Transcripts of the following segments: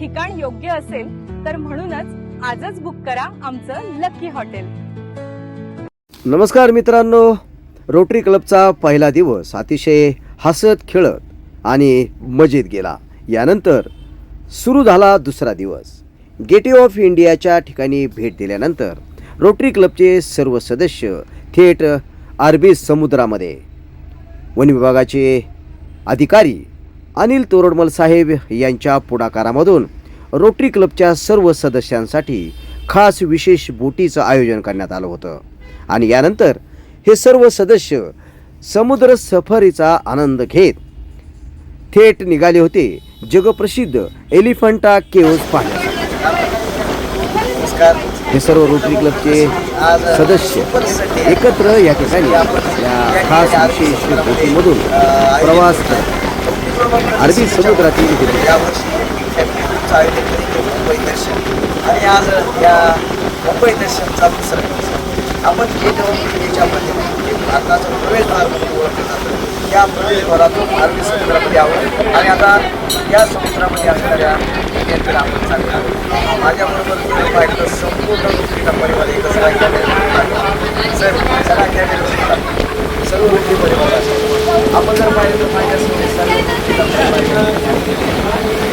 ठिकाण योग्य असेल तर म्हणूनच आजच बुक करा आमचं लकी हॉटेल नमस्कार मित्रांनो. रोटरी क्लबचा पहिला दिवस अतिशय हसत खेळत आणि मजेत गेला. यानंतर सुरू झाला दुसरा दिवस. गेटवे ऑफ इंडियाच्या ठिकाणी भेट दिल्यानंतर रोटरी क्लबचे सर्व सदस्य थेट अरबी समुद्रामध्ये. वन विभागाचे अधिकारी अनिल तोरडमल साहेब यांच्या पुढाकारामधून रोटरी क्लबच्या सर्व सदस्यांसाठी खास विशेष बोटीचं आयोजन करण्यात आलं होतं. आणि यानंतर हे सर्व सदस्य समुद्र सफारीचा आनंद घेत थेट निघाले होते जगप्रसिद्ध एलिफंटा केव्ज पाहण्यासाठी. हे सर्व रोटरी क्लबचे सदस्य एकत्र या ठिकाणी या खास विशेष बोटीमधून प्रवास करत अरबी समुद्रातील हे यावर्षी फॅमिलीचं आयोजन केले मुंबई दर्शन आणि आज या मुंबई दर्शनचा दुसरा दिवस आपण गेट ऑफ इंडियाच्या माध्यमातून भारताचं प्रवेशद्वार म्हणून ओळखलं जातं या प्रवेशद्वारातून भारतीय समुद्रामध्ये यावं आणि आता या समुद्रामध्ये असणाऱ्या विद्यार्थ्याला आपण चालले माझ्याबरोबर जर पाहिलं संपूर्ण गोष्टीचा परिवार एकच राहिलेला सर सगळा कॅमेरा सर्व गोष्टी परिवार आपण जर पाहिलं तर माझ्या सर्व गोष्टीचा परिवार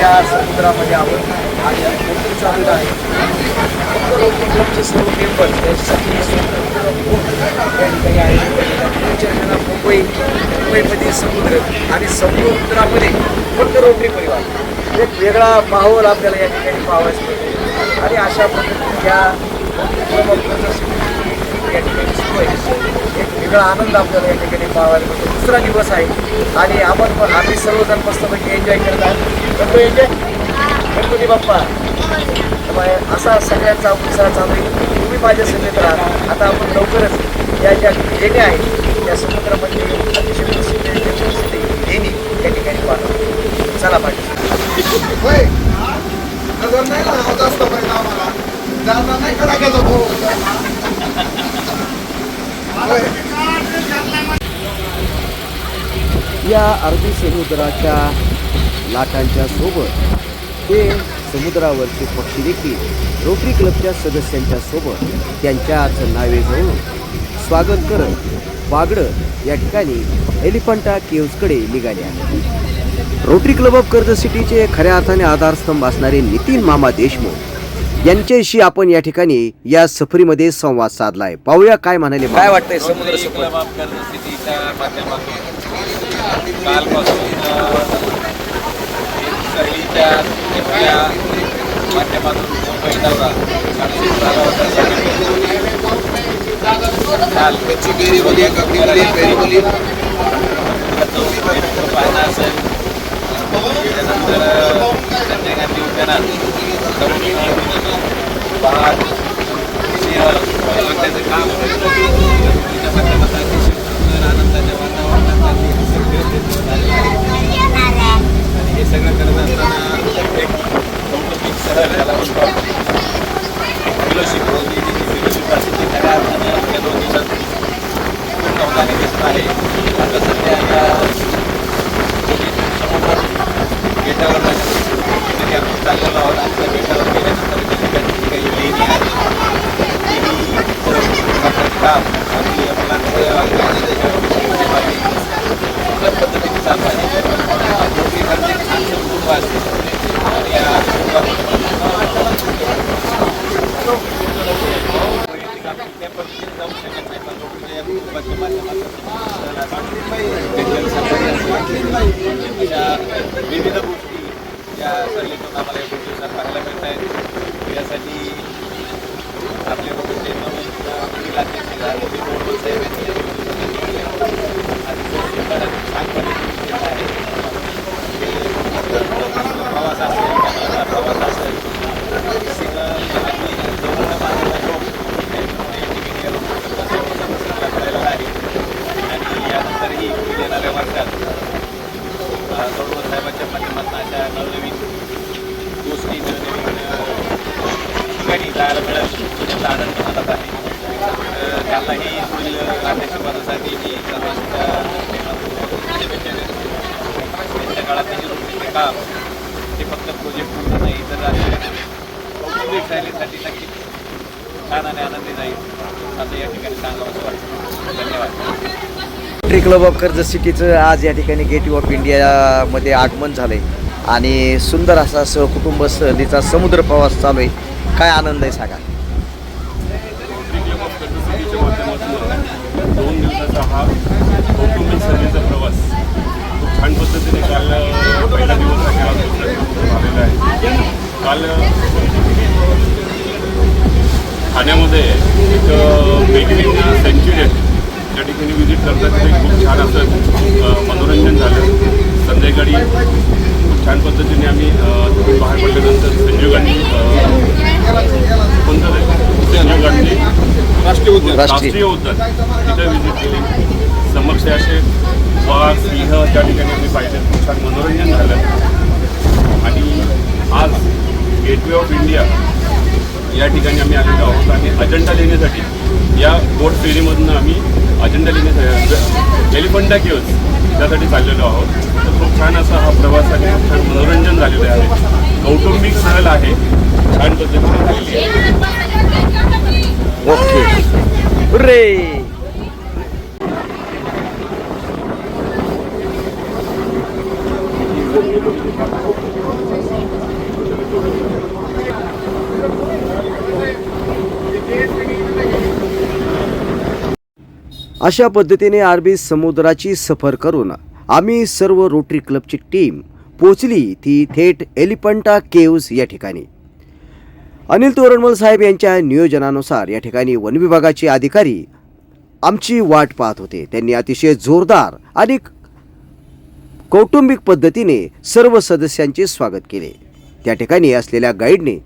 या समुद्रामध्ये आहोत आणि या बोटिंग चालू आहे फक्त रोटरी क्लबचे सर्व मेंबर्स त्याच्यासाठी स्वतंत्र बोट या ठिकाणी आहे फ्युचर मुंबई मुंबईमध्ये समुद्र आणि समुद्रामध्ये फक्त रोटरी परिवार एक वेगळा माहोल आपल्याला या ठिकाणी पाहावयास मिळतो आणि अशा पद्धतीने या या ठिकाणी सुरू आहे एक वेगळा आनंद आपल्याला या ठिकाणी पाहायला मिळतो. दुसरा दिवस आहे. आणि आपण पण आम्ही सर्वजण मस्तपैकी एन्जॉय करत आहोत. करतो एन्जॉय गणपती बाप्पा? त्यामुळे असा सगळ्यांचा उत्साह चालू आहे. तुम्ही माझ्या सगळेत राहा. आता आपण लवकरच या ज्या लेण्या आहेत त्या समुद्रामध्ये अतिशय प्रसिद्ध प्रसिद्ध लेणी या ठिकाणी पाहतो. चला पाहिजे नजर नाही ना जास्त पाहिजे जाता नाही का गेलो भाऊ? या अरबी समुद्राच्या लाटांच्या सोबत ते समुद्रावरचे पक्षी देखील रोटरी क्लबच्या सदस्यांच्या सोबत त्यांच्याच जाऊन स्वागत करत वागडं या ठिकाणी एलिफंटा केव्सकडे निघाले आहे रोटरी क्लब ऑफ कर्ज सिटीचे खऱ्या अर्थाने आधारस्तंभ असणारे नितीन मामा देशमुख यांच्याशी आपण या ठिकाणी या सफरीमध्ये संवाद साधलाय. पाहूया काय म्हणाले काय वाटतंय समुद्र सफर माध्यमातून मुंबई काम त्याच्या माध्यमातून अतिशय सुंदर आनंदाच्या वातावरणात आणि हे सगळं करत असताना एक कौटुंबिक सहल याला म्हणतो आपण. फेलोशिप होती जी फेलोशिप असते ती खऱ्या अर्थानं या दोन दिवसात पूर्ण होताना दिसत आहे आता सध्या या समोर गेटावर तिथे आपण चाललेलो आहोत आणि त्या गेटावर गेल्यानंतर त्या ठिकाणी काही लेणी आहे काम आणि मुलांचं कुठल्या पद्धतीने चालू आहे छान कुटुंब असते आणि या कुटुंबात हा प्रवास असेल आणि यानंतरही येणाऱ्या वर्षात गौरव साहेबांच्या माध्यमातून अशा नवनवीन गोष्टी नवनवीन अ, ठिकाणी जायला मिळेल याचा आनंद मला आहे. अ, त्यालाही पुढील अध्यक्षपदासाठी मी सर्वांच्या त्यांच्या काळात जे रोखीचे काम ते फक्त प्रोजेक्ट पूर्ण नाही तर असे कौटुंबिक शैलीसाठी नक्कीच छान आणि आनंदी जाईल. असं या ठिकाणी सांगावं असं वाटतं. धन्यवाद. रोटरी क्लब ऑफ कर्ज सिटीचं आज या ठिकाणी गेटवे ऑफ इंडियामध्ये आगमन झालं आहे आणि सुंदर असा सहकुटुंब सहलीचा समुद्र प्रवास चालू आहे. काय आनंद आहे सांगा. माध्यमातून दोन दिवसाचा हा कौटुंबिक सहलीचा प्रवास खूप छान पद्धतीने काल अ, पहिला दिवस आहे झालेला आहे काल ठाण्यामध्ये एक वेगवेगळी सेंच्युरी आहे त्या ठिकाणी व्हिजिट करतात तिथे खूप छान असं अ, मनोरंजन झालं संध्याकाळी खूप छान पद्धतीने आम्ही अ, तिथून बाहेर पडल्यानंतर संजीव गांधी अ, कोणतं ते संजीव गांधी राष्ट्रीय उद्यान. राष्ट्रीय. उद्यान. तिथे व्हिजिट केली. समक्ष असे वाघ सिंह त्या ठिकाणी आम्ही पाहिले. खूप छान मनोरंजन झालं. आणि आज गेटवे ऑफ इंडिया या ठिकाणी आम्ही आलेलो आहोत आणि अजंठा लेण्यासाठी या बोट फेरीमधून आम्ही अजंठा लेण्यासाठी एलिफंटा केव्स त्यासाठी चाललेलो आहोत. तर खूप छान असा हा प्रवास आणि खूप छान मनोरंजन झालेलं आहे. कौटुंबिक सहल आहे. छान पद्धतीने झालेली आहे. ओके रे. अशा पद्धतीने अरबी समुद्राची सफर करून आम्ही सर्व रोटरी क्लबची टीम पोचली ती थेट एलिफंटा केव्ज या ठिकाणी. अनिल तोरणमल साहेब यांच्या नियोजनानुसार या ठिकाणी वन विभागाचे अधिकारी आमची वाट पाहत होते. त्यांनी अतिशय जोरदार आणि कौटुंबिक पद्धतीने सर्व सदस्यांचे स्वागत केले. त्या ठिकाणी असलेल्या गाईडने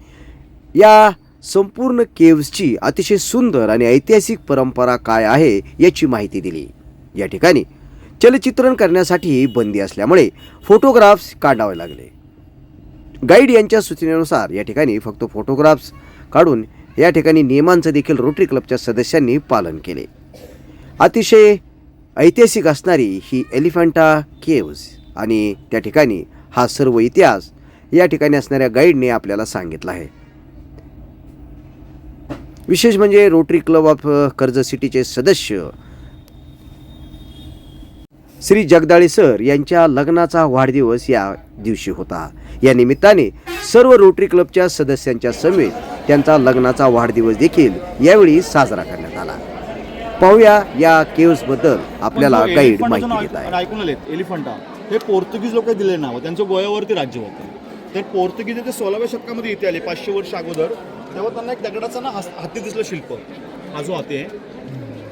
या संपूर्ण केव्सची अतिशय सुंदर आणि ऐतिहासिक परंपरा काय आहे याची माहिती दिली. या ठिकाणी चलचित्रण करण्यासाठी बंदी असल्यामुळे फोटोग्राफ्स काढावे लागले. गाईड यांच्या सूचनेनुसार या ठिकाणी फक्त फोटोग्राफ्स काढून या ठिकाणी नियमांचं देखील रोटरी क्लबच्या सदस्यांनी पालन केले. अतिशय ऐतिहासिक असणारी ही एलिफंटा केव्ज आणि त्या ठिकाणी हा सर्व इतिहास या ठिकाणी असणाऱ्या गाईडने आपल्याला सांगितला आहे. विशेष म्हणजे रोटरी क्लब ऑफ कर्ज सिटीचे सदस्य श्री जगदाळे सर यांच्या लग्नाचा वाढदिवस या दिवशी होता. या निमित्ताने सर्व रोटरी क्लबच्या सदस्यांच्या समेत त्यांचा लग्नाचा वाढदिवस देखील यावेळी साजरा करण्यात आला. पाहूया या केव्सबद्दल आपल्याला गाईड एलिफंटाचं माहिती देत आहे. ऐकून आलेत. एलिफंटा. हे पोर्तुगीज लोक दिले नाव. त्यांचं गोव्यावरती राज्य होतं. तर पोर्तुगीज ते सोळाव्या शतकामध्ये इथे आले पाचशे वर्ष अगोदर. तेव्हा त्यांना एक दगडाचा ना हाती दिसलं शिल्प. हा जो हाती आहे.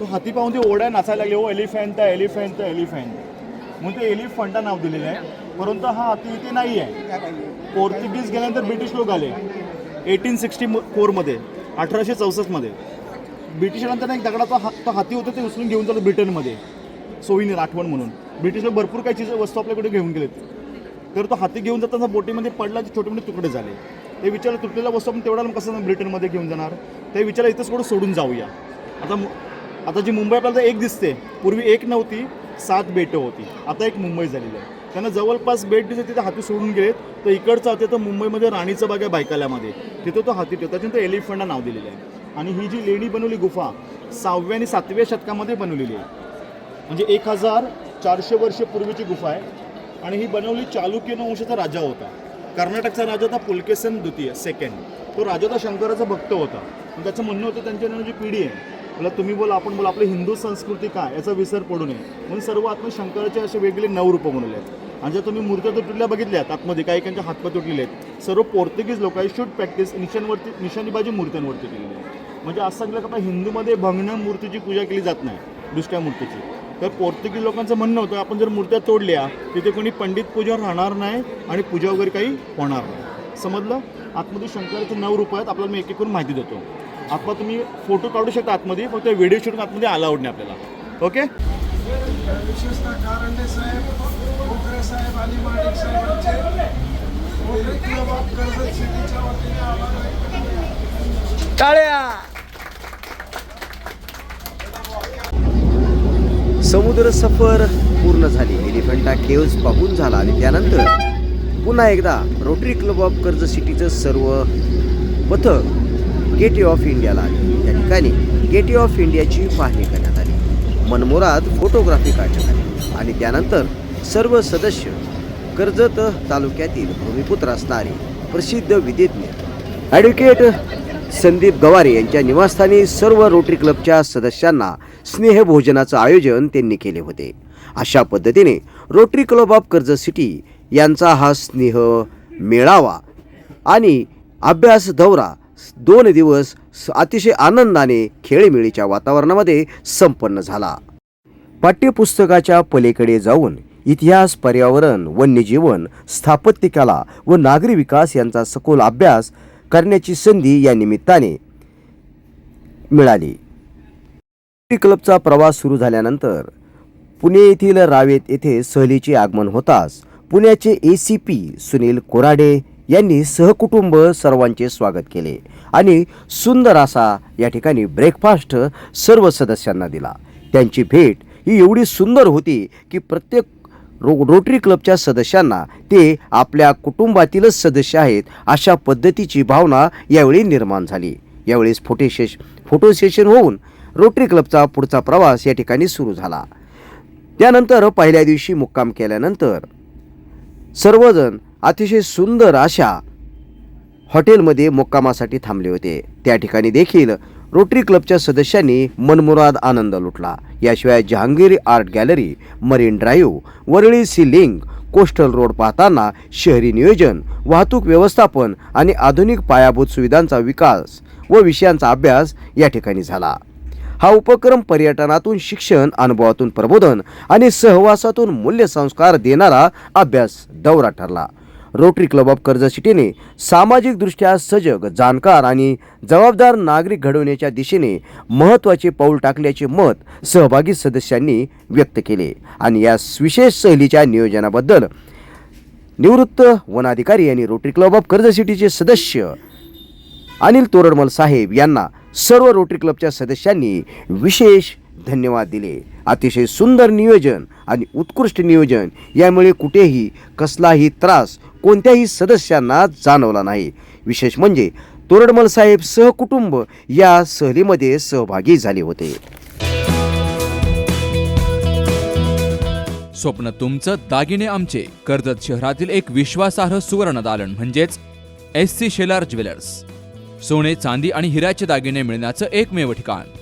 तो हाती पाहून ते ओढ्या नाचायला लागले ओ एलिफंट एलिफंटा एलिफंट. म्हणून ते एलिफंटा नाव दिलेलं आहे. परंतु हा हाती इथे नाही आहे. पोर्तुगीज गेल्यानंतर ब्रिटिश लोक आले. एटीन सिक्स्टी फोरमध्ये अठराशे चौसष्टमध्ये. ब्रिटिशांनंतर एक दगडाचा हा तो हाती होता ते उचलून घेऊन चालू ब्रिटनमध्ये. सोयीने आठवण म्हणून. ब्रिटिश लोक भरपूर काही चीज वस्तू आपल्याकडे घेऊन गेलेत. तर तो हाती घेऊन जाताना बोटीमध्ये पडला ते छोटे मोठे तुकडे झाले. ते विचारलं तुटलेल्या वस्तू आपण तेवढा कसं ब्रिटनमध्ये घेऊन जाणार? ते विचारलं इथंच थोडं सोडून जाऊया. आता आता जी मुंबई आपल्याला एक दिसते पूर्वी एक नव्हती सात बेटं होती. आता एक मुंबई झालेली आहे. त्यांना जवळपास बेट दिसते तिथे हाती सोडून गेलेत. तर इकडचं होते तर मुंबईमध्ये राणीचं बाग आहे बायकाल्यामध्ये. तिथं तो हाती ठेवतो. त्याच्यानंतर एलिफंटा नाव दिलेलं आहे. आणि ही जी लेणी बनवली गुफा सहाव्या आणि सातव्या शतकामध्ये बनवलेली आहे. म्हणजे एक हजार चारशे वर्ष पूर्वीची गुफा आहे. आणि ही बनवली चालुक्य वंशाचा राजा होता. कर्नाटकचा राजा होता पुलकेसन द्वितीय सेकंड तो राजा होता शंकराचा भक्त होता. त्याचं म्हणणं होतं त्यांच्या जी पिढी आहे. मला तुम्ही बोला आपण बोला आपली हिंदू संस्कृती काय याचा विसर पडू नये. म्हणून सर्व आत्म शंकराचे असे वेगळे नऊ रूप बनवले आहेत. आणि जर तुम्ही मूर्त्या तुटलेल्या बघितल्यात आतमध्ये काही त्यांच्या हातपाय तुटलेले आहेत सर्व पोर्तुगीज लोक आहे शूट प्रॅक्टिस निशाणवरती निशाणीबाजी मूर्त्यांवरती केलेली आहे. म्हणजे असं सांगितलं की आता हिंदूमध्ये भंगण मूर्तीची पूजा केली जात नाही दुसऱ्या मूर्तीची. तर पोर्तुगीज लोकांचं म्हणणं होतं आपण जर मूर्त्या तोडल्या तिथे कोणी पंडित पूजा राहणार नाही आणि पूजा वगैरे काही होणार नाही. समजलं? आतमध्ये शंकराचे नऊ रूप आहेत आपल्याला मी एक एक करून माहिती देतो. आता तुम्ही फोटो काढू शकता आतमध्ये फक्त व्हिडिओ शूटिंग आतमध्ये अलाउड नाही आपल्याला. ओके विशेषतः कारंडे साहेब भोकरे साहेब आणि माडिक साहेबांचे रोटरी क्लब ऑफ कर्जत सिटीच्या वतीने आभार व्यक्त करतो. समुद्र सफर पूर्ण झाली. एलिफंटा केव्ज पाहून झाला आणि त्यानंतर पुन्हा एकदा रोटरी क्लब ऑफ कर्ज सिटीचं सर्व पथक गेटवे ऑफ इंडियाला आले. त्या ठिकाणी गेटवे ऑफ इंडियाची पाहणी करण्यात आली. मनमोरात फोटोग्राफी काढण्यात आली. आणि त्यानंतर सर्व सदस्य कर्जत तालुक्यातील भूमिपुत्र असणारे प्रसिद्ध विधिज्ञ ॲडव्होकेट संदीप गवारे यांच्या निवासस्थानी सर्व रोटरी क्लबच्या सदस्यांना स्नेहभोजनाचं आयोजन त्यांनी केले होते. अशा पद्धतीने Rotary Club of Karjat City यांचा हा स्नेह मेळावा आणि अभ्यास दौरा दोन दिवस अतिशय आनंदाने खेळीमेळीच्या वातावरणामध्ये संपन्न झाला. पाठ्यपुस्तकाच्या पलीकडे जाऊन इतिहास पर्यावरण वन्यजीवन स्थापत्यकला व नागरी विकास यांचा सखोल अभ्यास करण्याची संधी या निमित्ताने मिळाली. क्लबचा प्रवास सुरू झाल्यानंतर पुणे येथील रावेत येथे सहलीचे आगमन होताच पुण्याचे A C P Sunil Korade यांनी सहकुटुंब सर्वांचे स्वागत केले आणि सुंदर असा या ठिकाणी ब्रेकफास्ट सर्व सदस्यांना दिला. त्यांची भेट ही एवढी सुंदर होती की प्रत्येक रो रोटरी क्लबच्या सदस्यांना ते आपल्या कुटुंबातीलच सदस्य आहेत अशा पद्धतीची भावना यावेळी निर्माण झाली. यावेळेस फोटो सेश फोटो सेशन होऊन रोटरी क्लबचा पुढचा प्रवास या ठिकाणी सुरू झाला. त्यानंतर पहिल्या दिवशी मुक्काम केल्यानंतर सर्वजण अतिशय सुंदर अशा हॉटेलमध्ये मुक्कामासाठी थांबले होते. त्या ठिकाणी देखील रोटरी क्लबच्या सदस्यांनी मनमुराद आनंद लुटला. याशिवाय Jehangir Art Gallery Marine Drive Worli Sea Link Coastal Road पाहताना शहरी नियोजन वाहतूक व्यवस्थापन आणि आधुनिक पायाभूत सुविधांचा विकास व विषयांचा अभ्यास या ठिकाणी झाला. हा उपक्रम पर्यटनातून शिक्षण अनुभवातून प्रबोधन आणि सहवासातून मूल्यसंस्कार देणारा अभ्यास दौरा ठरला. रोटरी क्लब ऑफ कर्ज सिटीने सामाजिकदृष्ट्या सजग जाणकार आणि जबाबदार नागरिक घडवण्याच्या दिशेने महत्त्वाचे पाऊल टाकल्याचे मत सहभागी सदस्यांनी व्यक्त केले. आणि या विशेष सहलीच्या नियोजनाबद्दल निवृत्त वनाधिकारी आणि रोटरी क्लब ऑफ कर्ज सिटीचे सदस्य अनिल तोरडमल साहेब यांना सर्व रोटरी क्लबच्या सदस्यांनी विशेष धन्यवाद दिले. अतिशय सुंदर नियोजन आणि उत्कृष्ट नियोजन यामुळे कुठेही कसलाही त्रास कोणत्याही सदस्यांना जाणवला नाही. विशेष म्हणजे तोरडमल साहेब सहकुटुंब या सहलीमध्ये सहभागी झाले होते. स्वप्न तुमचं दागिने आमचे. कर्जत शहरातील एक विश्वासार्ह सुवर्ण दालन म्हणजेच एस सी शेलार ज्वेलर्स. सोने चांदी आणि हिऱ्याचे दागिने मिळण्याचं एकमेव ठिकाण.